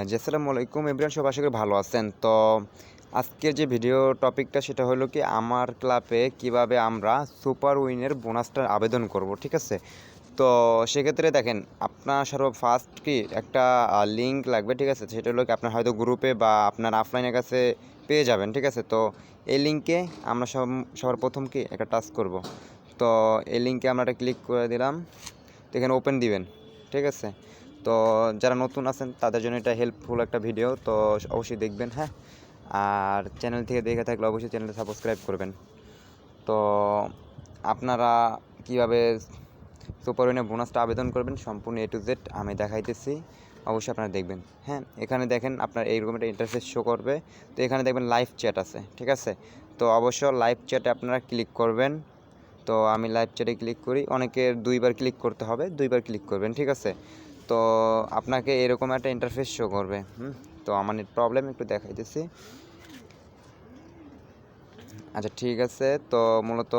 আসসালামু আলাইকুম এভরিওয়ান সব আশা করি ভালো আছেন। তো আজকের যে ভিডিও টপিকটা সেটা হলো কি, আমার ক্লাবে কীভাবে আমরা সুপার উইনের বোনাসটা আবেদন করব, ঠিক আছে? তো সেক্ষেত্রে দেখেন, আপনার সর্ব ফার্স্ট কি একটা লিঙ্ক লাগবে, ঠিক আছে? সেটা হলো কি, আপনার হয়তো গ্রুপে বা আপনার অফলাইনের কাছে পেয়ে যাবেন, ঠিক আছে? তো এই লিঙ্কে আমরা সব, সবার প্রথম কি একটা টাচ করব। তো এই লিঙ্কে আমরা একটা ক্লিক করে দিলাম, তো এখানে ওপেন দিবেন, ঠিক আছে? তো যারা নতুন আছেন, তাদের জন্য এটা হেল্পফুল একটা ভিডিও তো অবশ্যই দেখবেন হ্যাঁ? আর চ্যানেল থেকে দেখে থাকলে অবশ্যই চ্যানেলটা সাবস্ক্রাইব করবেন। তো আপনারা কীভাবে সুপার উইনে বোনাসটা আবেদন করবেন, সম্পূর্ণ এ টু জেড আমি দেখাইতেছি। অবশ্যই আপনারা দেখবেন হ্যাঁ? এখানে দেখেন আপনার এইরকম একটা ইন্টারফেস শো করবে। তো এখানে দেখবেন লাইভ চ্যাট আছে, ঠিক আছে? তো অবশ্য লাইভ চ্যাটে আপনারা ক্লিক করবেন। তো আমি লাইভ চ্যাটে ক্লিক করি। অনেকের দুইবার ক্লিক করতে হবে, দুইবার ক্লিক করবেন, ঠিক আছে? তো আপনাকে এরকম একটা ইন্টারফেস শো করবে, হুম? তো আমার নেট প্রবলেম একটু দেখাইতেছি। আচ্ছা ঠিক আছে। তো মূলত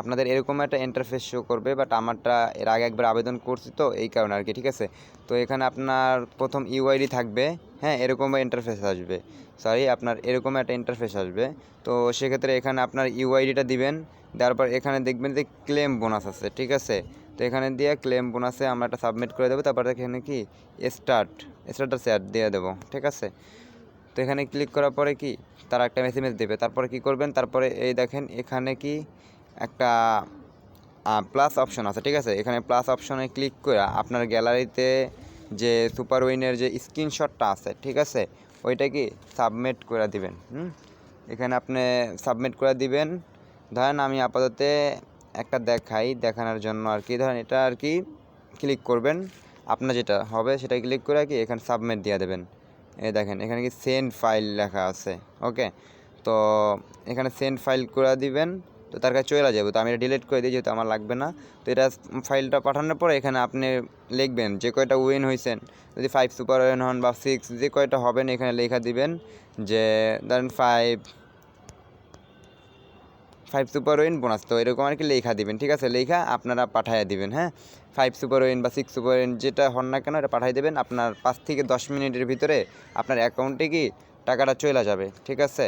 আপনাদের এরকম একটা ইন্টারফেস শো করবে বাট আমারটা এর আগে একবার আবেদন করছি তো, এই কারণে আর কি, ঠিক আছে? তো এখানে আপনার প্রথম ইউআইডি থাকবে হ্যাঁ এরকম ইন্টারফেস আসবে। সরি আপনার এরকম একটা ইন্টারফেস আসবে। তো সেক্ষেত্রে এখানে আপনার ইউআইডিটা দিবেন তারপর এখানে দেখবেন যে ক্লেম বোনাস আছে, ঠিক আছে? তো এখানে দিয়ে ক্লেম বোনাসে আমরা একটা সাবমিট করে দেবো, তারপরে এখানে কি? স্টার্ট স্টার্টার শেয়ার দিয়ে দেবো, ঠিক আছে? তো এখানে ক্লিক করার পরে কি? তারা একটা এস দেবে, তারপরে কি করবেন? তারপরে এই দেখেন এখানে কি একটা প্লাস অপশন আছে, ঠিক আছে? এখানে প্লাস অপশনে ক্লিক করে আপনার গ্যালারিতে যে সুপার উইনের যে স্ক্রিনশটটা আছে, ঠিক আছে? ওইটা কি সাবমিট করে দিবেন, হুম? এখানে আপনি সাবমিট করে দিবেন। ধরেন আমি আপাতত একটা দেখাই, দেখানোর জন্য আর কি। ধরেন এটা আর কি ক্লিক করবেন। আপনার যেটা হবে সেটা ক্লিক করে আর কি এখানে সাবমিট দিয়ে দেবেন। এই দেখেন, এখানে কি সেন্ড ফাইল লেখা আছে ওকে তো এখানে সেন্ড ফাইল করে দিবেন, তো তার কাছে চলে যাবে। তো আমি এটা ডিলিট করে দিই যেহেতু আমার লাগবে না। তো এটা ফাইলটা পাঠানোর পরে এখানে আপনি লিখবেন যে কয়টা উইন হয়েছেন যদি ফাইভ সুপার উইন হন বা সিক্স যে কয়টা হবেন এখানে লেখা দিবেন যে, ধরেন five five super one bonus তো এরকম আর কি লেখা দিবেন, ঠিক আছে? লেখা আপনারা পাঠাইয়া দিবেন হ্যাঁ? ফাইভ সুপার ওয়েন বা সিক্স সুপার ওয়েন যেটা হন না কেন, এটা পাঠিয়ে দেবেন। আপনার পাঁচ থেকে দশ মিনিটের ভিতরে আপনার অ্যাকাউন্টে কি টাকাটা চলে যাবে, ঠিক আছে?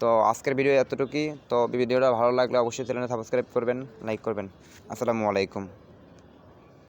তো আজকের ভিডিও এতটুকুই। তো ভিডিওটা ভালো লাগলে অবশ্যই চ্যানেলটা সাবস্ক্রাইব করবেন লাইক করবেন। আসসালামু আলাইকুম।